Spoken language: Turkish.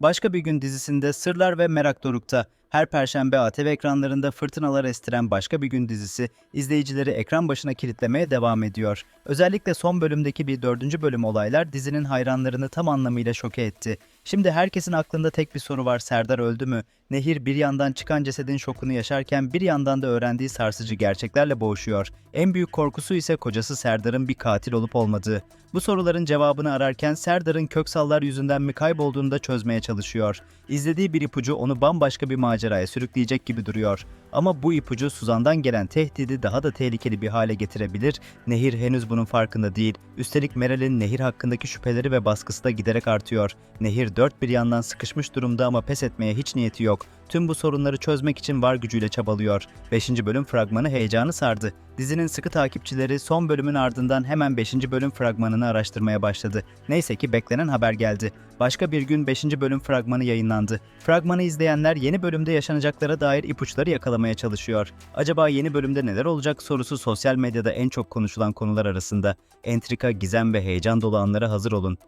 Başka bir gün dizisinde Sırlar ve Merak Doruk'ta. Her perşembe ATV ekranlarında fırtınalar estiren Başka Bir Gün dizisi izleyicileri ekran başına kilitlemeye devam ediyor. Özellikle son bölümdeki bir dördüncü bölüm olaylar dizinin hayranlarını tam anlamıyla şoke etti. Şimdi herkesin aklında tek bir soru var Serdar öldü mü? Nehir bir yandan çıkan cesedin şokunu yaşarken bir yandan da öğrendiği sarsıcı gerçeklerle boğuşuyor. En büyük korkusu ise kocası Serdar'ın bir katil olup olmadığı. Bu soruların cevabını ararken Serdar'ın köksallar yüzünden mi kaybolduğunu da çözmeye çalışıyor. İzlediği bir ipucu onu bambaşka bir maceraya sürükleyecek gibi duruyor. Ama bu ipucu Suzan'dan gelen tehdidi daha da tehlikeli bir hale getirebilir. Nehir henüz bunun farkında değil. Üstelik Meral'in Nehir hakkındaki şüpheleri ve baskısı da giderek artıyor. Nehir dört bir yandan sıkışmış durumda ama pes etmeye hiç niyeti yok. Tüm bu sorunları çözmek için var gücüyle çabalıyor. 5. bölüm fragmanı heyecanı sardı. Dizinin sıkı takipçileri son bölümün ardından hemen 5. bölüm fragmanını araştırmaya başladı. Neyse ki beklenen haber geldi. Başka bir gün 5. bölüm fragmanı yayınlandı. Fragmanı izleyenler yeni bölümde yaşanacaklara dair ipuçları yakalamaya çalışıyor. Acaba yeni bölümde neler olacak sorusu sosyal medyada en çok konuşulan konular arasında. Entrika, gizem ve heyecan dolu anlara hazır olun.